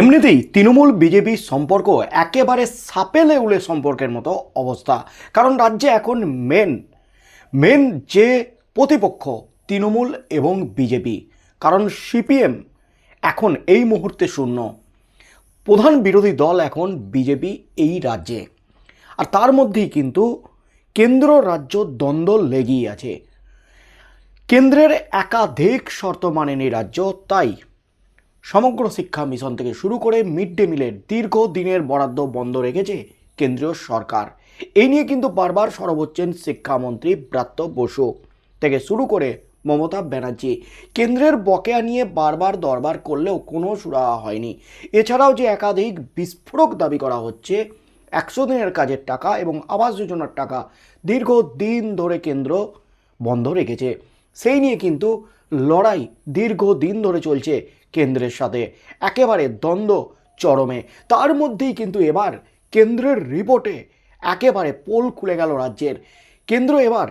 এমনিতেই তৃণমূল বিজেপি সম্পর্ক একেবারে সাপেলে উলে সম্পর্কের মতো অবস্থা। কারণ রাজ্যে এখন মেন মেন যে প্রতিপক্ষ তৃণমূল এবং বিজেপি, কারণ সিপিএম এখন এই মুহূর্তে শূন্য। প্রধান বিরোধী দল এখন বিজেপি এই রাজ্যে। আর তার মধ্যেই কিন্তু কেন্দ্র রাজ্য দ্বন্দ্ব লেগেই আছে। কেন্দ্রের একাধিক শর্ত মানেনি রাজ্য, তাই সমগ্র শিক্ষা মিশন থেকে শুরু করে মিড ডে মিলের দীর্ঘ দিনের বরাদ্দ বন্ধ রেখেছে কেন্দ্রীয় সরকার। এই নিয়ে কিন্তু বারবার সরব হচ্ছেন শিক্ষামন্ত্রী ব্রাত্য বসু। থেকে শুরু করে মমতা ব্যানার্জি। কেন্দ্রের বকেয়া নিয়ে বারবার দরবার করলেও কোনো সুরাহা হয়নি। এছাড়াও যে একাধিক বিস্ফোরক দাবি করা হচ্ছে, একশো দিনের কাজের টাকা এবং আবাস যোজনার টাকা দীর্ঘ দিন ধরে কেন্দ্র বন্ধ রেখেছে। সেই নিয়ে কিন্তু লড়াই দীর্ঘ দিন ধরে চলছে কেন্দ্রের সাথে। একেবারে দ্বন্দ্ব চরমে। তার মধ্যেই কিন্তু এবার কেন্দ্রের রিপোর্টে একেবারে পোল খুলে গেল রাজ্যের। কেন্দ্র এবার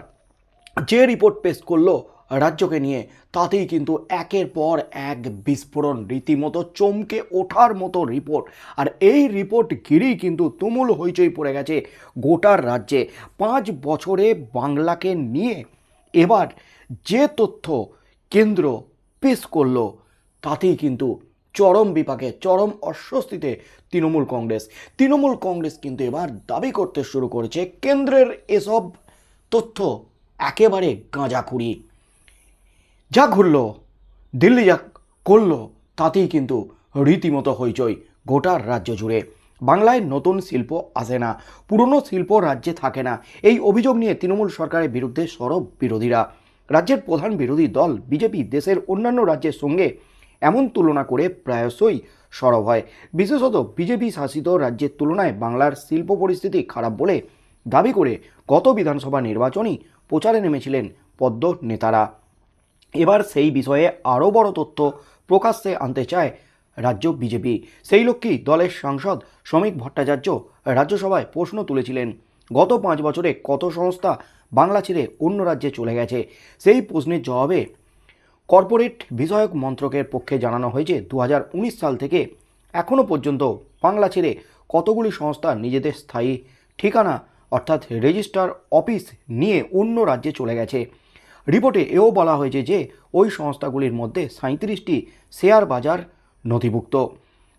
যে রিপোর্ট পেশ করল রাজ্যকে নিয়ে, তাতেই কিন্তু একের পর এক বিস্ফোরণ, রীতিমতো চমকে ওঠার মতো রিপোর্ট। আর এই রিপোর্ট ঘিরেই কিন্তু তুমুল হইচই পড়ে গেছে গোটার রাজ্যে। পাঁচ বছরে বাংলাকে নিয়ে এবার যে তথ্য কেন্দ্র পেশ করল, তাতেই কিন্তু চরম বিপাকে, চরম অস্বস্তিতে তৃণমূল কংগ্রেস। তৃণমূল কংগ্রেস কিন্তু এবার দাবি করতে শুরু করেছে, কেন্দ্রের এসব তথ্য একেবারে গাঁজাখুরি। যা ঘুরল, দিল্লি যা করল, তাতেই কিন্তু রীতিমতো হইচই গোটার রাজ্য জুড়ে। বাংলায় নতুন শিল্প আসে না, পুরনো শিল্প রাজ্যে থাকে না। এই অভিযোগ নিয়ে তৃণমূল সরকারের বিরুদ্ধে সরব বিরোধীরা। রাজ্যের প্রধান বিরোধী দল বিজেপি দেশের অন্যান্য রাজ্যের সঙ্গে এমন তুলনা করে প্রায়শই সরব হয়। বিশেষত বিজেপি শাসিত রাজ্যের তুলনায় বাংলার শিল্প পরিস্থিতি খারাপ বলে দাবি করে গত বিধানসভা নির্বাচনই প্রচারে নেমেছিলেন পদ্ম নেতারা। এবার সেই বিষয়ে আরও বড় তথ্য প্রকাশ্যে আনতে চায় রাজ্য বিজেপি। সেই লক্ষ্যেই দলের সাংসদ শ্রমিক ভট্টাচার্য রাজ্যসভায় প্রশ্ন তুলেছিলেন, গত পাঁচ বছরে কত সংস্থা বাংলা ছেড়ে অন্য রাজ্যে চলে গেছে। সেই প্রশ্নের জবাবে কর্পোরেট বিষয়ক মন্ত্রকের পক্ষে জানানো হয়েছে দু হাজার উনিশ সাল থেকে এখনও পর্যন্ত বাংলা ছেড়ে কতগুলি সংস্থা নিজেদের স্থায়ী ঠিকানা, অর্থাৎ রেজিস্টার অফিস নিয়ে অন্য রাজ্যে চলে গেছে। রিপোর্টে এও বলা হয়েছে যে, ওই সংস্থাগুলির মধ্যে সাঁত্রিশটি শেয়ার বাজার নথিভুক্ত।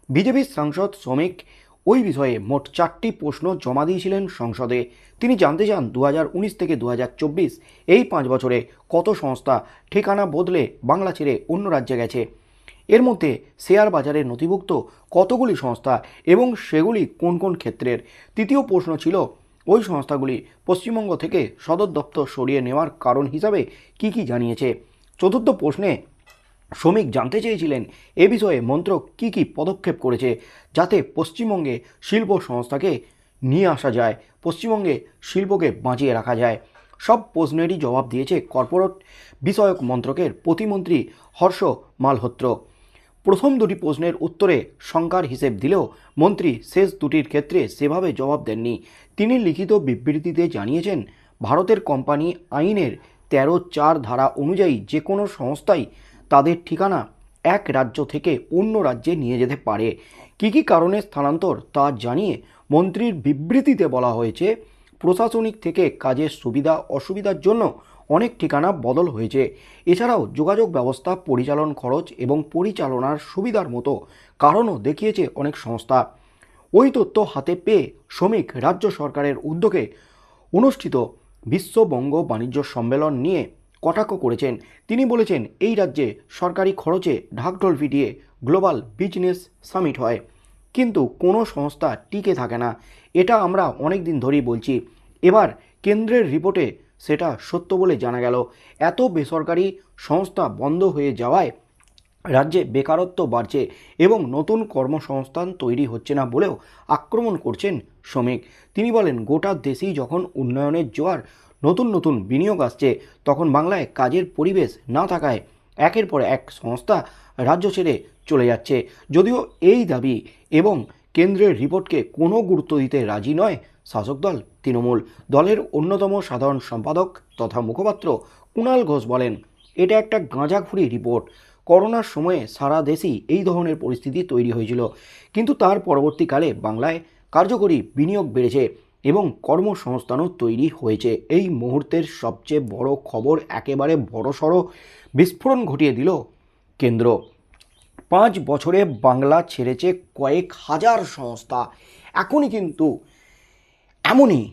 বিজেপির সাংসদ শ্রমিক ওই বিষয়ে মোট চারটি প্রশ্ন জমা দিয়েছিলেন সংসদে। তিনি জানতে চান দু হাজার উনিশ থেকে দু হাজার চব্বিশ এই পাঁচ বছরে কত সংস্থা ঠিকানা বদলে বাংলা ছেড়ে অন্য রাজ্যে গেছে। এর মধ্যে শেয়ার বাজারে নথিভুক্ত কতগুলি সংস্থা এবং সেগুলি কোন কোন ক্ষেত্রের? তৃতীয় প্রশ্ন ছিল, ওই সংস্থাগুলি পশ্চিমবঙ্গ থেকে সদর দপ্তর সরিয়ে নেওয়ার কারণ হিসাবে কি কি জানিয়েছে? চতুর্থ প্রশ্নে শ্রমিক জানতে চেয়েছিলেন এ বিষয়ে মন্ত্রক কি কি পদক্ষেপ করেছে যাতে পশ্চিমবঙ্গে শিল্প সংস্থাকে নিয়ে আসা যায়, পশ্চিমবঙ্গে শিল্পকে বাঁচিয়ে রাখা যায়। সব প্রশ্নেরই জবাব দিয়েছে কর্পোরেট বিষয়ক মন্ত্রকের প্রতিমন্ত্রী হর্ষ মালহোত্র। প্রথম দুটি প্রশ্নের উত্তরে শঙ্কার হিসেব দিলেও মন্ত্রী শেষ দুটির ক্ষেত্রে সেভাবে জবাব দেননি। তিনি লিখিত বিবৃতিতে জানিয়েছেন, ভারতের কোম্পানি আইনের তেরো চার ধারা অনুযায়ী যে কোনো সংস্থাই তাদের ঠিকানা এক রাজ্য থেকে অন্য রাজ্যে নিয়ে যেতে পারে। কী কী কারণে স্থানান্তর তা জানিয়ে মন্ত্রীর বিবৃতিতে বলা হয়েছে, প্রশাসনিক থেকে কাজের সুবিধা অসুবিধার জন্য অনেক ঠিকানা বদল হয়েছে। এছাড়াও যোগাযোগ ব্যবস্থা, পরিচালন খরচ এবং পরিচালনার সুবিধার মতো কারণও দেখিয়েছে অনেক সংস্থা। ওই তথ্য হাতে পেয়ে শ্রমিক রাজ্য সরকারের উদ্যোগে অনুষ্ঠিত বিশ্ববঙ্গ বাণিজ্য সম্মেলন নিয়ে কটাক্ষ করেছেন। তিনি বলেছেন, এই রাজ্যে সরকারি খরচে ঢাকঢোল পিটিয়ে গ্লোবাল বিজনেস সামিট হয়। কিন্তু কোনো সংস্থা টিকে থাকে না। এটা আমরা অনেক দিন ধরেই বলছি। এবার কেন্দ্রের রিপোর্টে সেটা সত্য বলে জানা গেল। এত বেসরকারি সংস্থা বন্ধ হয়ে যাওয়ায় রাজ্যে বেকারত্ব বাড়ছে এবং নতুন কর্মসংস্থান তৈরি হচ্ছে না বলেও আক্রমণ করছেন শ্রমিক। তিনি বলেন, গোটা দেশেই যখন উন্নয়নের জোয়ার নতুন নতুন বিনিয়োগ আসছে। তখন বাংলায় কাজের পরিবেশ না থাকায় একের পর এক সংস্থা রাজ্য ছেড়ে চলে যাচ্ছে। যদিও এই দাবি এবং কেন্দ্রের রিপোর্টকে কোনো গুরুত্ব দিতে রাজি নয় শাসক দল তৃণমূল। দলের অন্যতম সাধারণ সম্পাদক তথা মুখপাত্র কুণাল ঘোষ বলেন, এটা একটা গাঁজাখুরি রিপোর্ট। করোনার সময়ে সারা দেশেই এই ধরনের পরিস্থিতি তৈরি হয়েছিল। কিন্তু তার পরবর্তীকালে বাংলায় কার্যকরী বিনিয়োগ বেড়েছে। এবং কর্মসংস্থানও তৈরি হয়েছে। এই মুহূর্তের সবচেয়ে বড় খবর একেবারে বড়সড় বিস্ফোরণ ঘটিয়ে দিল কেন্দ্র। পাঁচ বছরে বাংলা ছেড়েছে কয়েক হাজার সংস্থা। এখনই কিন্তু এমনই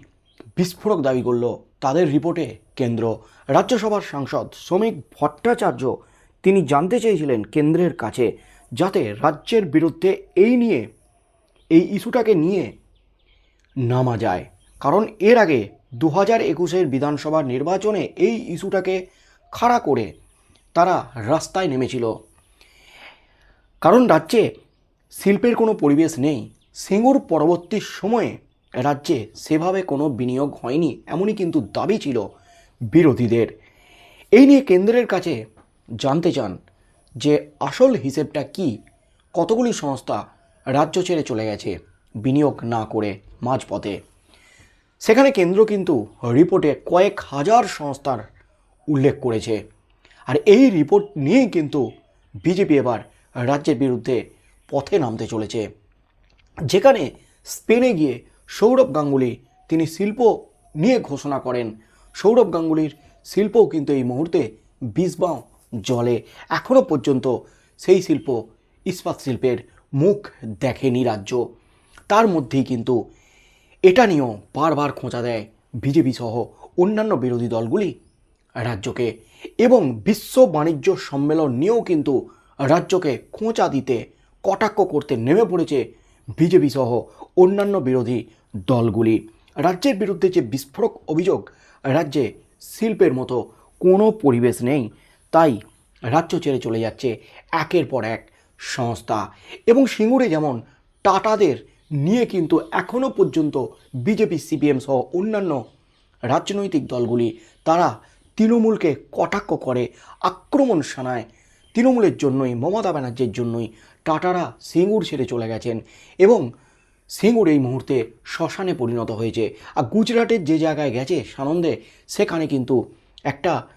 বিস্ফোরক দাবি করল তাদের রিপোর্টে কেন্দ্র। রাজ্যসভার সাংসদ শ্রমিক ভট্টাচার্য তিনি জানতে চেয়েছিলেন কেন্দ্রের কাছে যাতে রাজ্যের বিরুদ্ধে এই নিয়ে, এই ইস্যুটাকে নিয়ে নামা যায়। কারণ এর আগে দু হাজার একুশের বিধানসভা নির্বাচনে এই ইস্যুটাকে খাড়া করে তারা রাস্তায় নেমেছিল। কারণ রাজ্যে শিল্পের কোনো পরিবেশ নেই। সিঙ্গুর পরবর্তী সময়ে রাজ্যে সেভাবে কোনো বিনিয়োগ হয়নি এমনই কিন্তু দাবি ছিল বিরোধীদের। এই নিয়ে কেন্দ্রের কাছে জানতে চান যে আসল হিসেবটা কি? কতগুলি সংস্থা রাজ্য ছেড়ে চলে গেছে? বিনিয়োগ না করে মাঝপথে। সেখানে কেন্দ্র কিন্তু রিপোর্টে কয়েক হাজার সংস্থার উল্লেখ করেছে। আর এই রিপোর্ট নিয়েই কিন্তু বিজেপি এবার রাজ্যের বিরুদ্ধে পথে নামতে চলেছে। যেখানে স্পেনে গিয়ে সৌরভ গাঙ্গুলি তিনি শিল্প নিয়ে ঘোষণা করেন। সৌরভ গাঙ্গুলির শিল্পও কিন্তু এই মুহূর্তে বিষবাও জলে। এখনও পর্যন্ত সেই শিল্প ইস্পাত শিল্পের মুখ দেখেনি রাজ্য। তার মধ্যেই কিন্তু এটা নিয়েও বারবার খোঁচা দেয় বিজেপি সহ অন্যান্য বিরোধী দলগুলি রাজ্যকে। এবং বিশ্ব বাণিজ্য সম্মেলন নিয়েও কিন্তু রাজ্যকে খোঁচা দিতে, কটাক্ষ করতে নেমে পড়েছে বিজেপি সহ অন্যান্য বিরোধী দলগুলি। রাজ্যের বিরুদ্ধে যে বিস্ফোরক অভিযোগ রাজ্যে শিল্পের মতো কোনো পরিবেশ নেই, তাই রাজ্য ছেড়ে চলে যাচ্ছে একের পর এক সংস্থা। এবং সিঙ্গুরে যেমন টাটাদের নিয়ে কিন্তু এখনও পর্যন্ত বিজেপি, সিপিএম সহ অন্যান্য রাজনৈতিক দলগুলি তারা তৃণমূলকে কটাক্ষ করে আক্রমণ শানায়। তৃণমূলের জন্যই, মমতা ব্যানার্জির জন্যই টাটারা সিঙ্গুর ছেড়ে চলে গেছেন এবং সিঙ্গুর এই মুহূর্তে শ্মশানে পরিণত হয়েছে। আর গুজরাটের যে জায়গায় গেছে সানন্দে, সেখানে কিন্তু একটা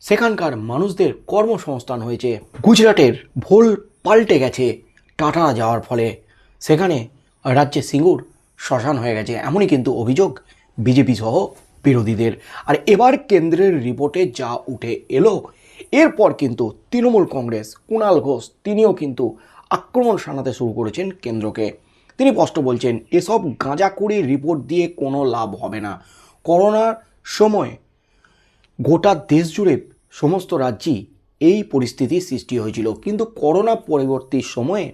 সেখানকার মানুষদের কর্মসংস্থান হয়েছে। গুজরাটের ভোল পাল্টে গেছে টাটা যাওয়ার ফলে। সেখানে রাজ্যে সিঙ্গুর শ্মশান হয়ে গেছে। এমনই কিন্তু অভিযোগ বিজেপি সহ বিরোধীদের। আর এবার কেন্দ্রের রিপোর্টে যা উঠে এলো, এরপর কিন্তু তৃণমূল কংগ্রেস কুণাল ঘোষ তিনিও কিন্তু আক্রমণ শানাতে শুরু করেছেন কেন্দ্রকে। তিনি স্পষ্ট বলছেন, এসব গাঁজাকুড়ির রিপোর্ট দিয়ে কোনো লাভ হবে না। করোনার সময় গোটা দেশ জুড়ে সমস্ত রাজ্যেই এই পরিস্থিতির সৃষ্টি হয়েছিল। কিন্তু করোনা পরবর্তী সময়ে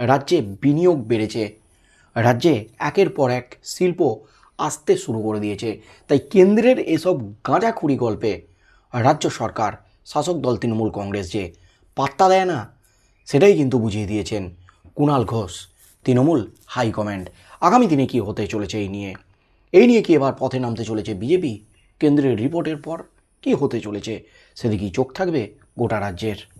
রাজ্যে বিনিয়োগ বেড়েছে। রাজ্যে একের পর এক শিল্প আসতে শুরু করে দিয়েছে। তাই কেন্দ্রের এসব গাঁজাখুরি গল্পে রাজ্য সরকার, শাসক দল, তৃণমূল কংগ্রেস যে পাত্তা দেয় না, সেটাই কিন্তু বুঝিয়ে দিয়েছেন কুণাল ঘোষ, তৃণমূল হাইকমান্ড আগামী দিনে কি হতে চলেছে এই নিয়ে? এই নিয়ে কি এবার পথে নামতে চলেছে বিজেপি? কেন্দ্রের রিপোর্টের পর কি হতে চলেছে? সেদিকেই চোখ থাকবে গোটা রাজ্যের।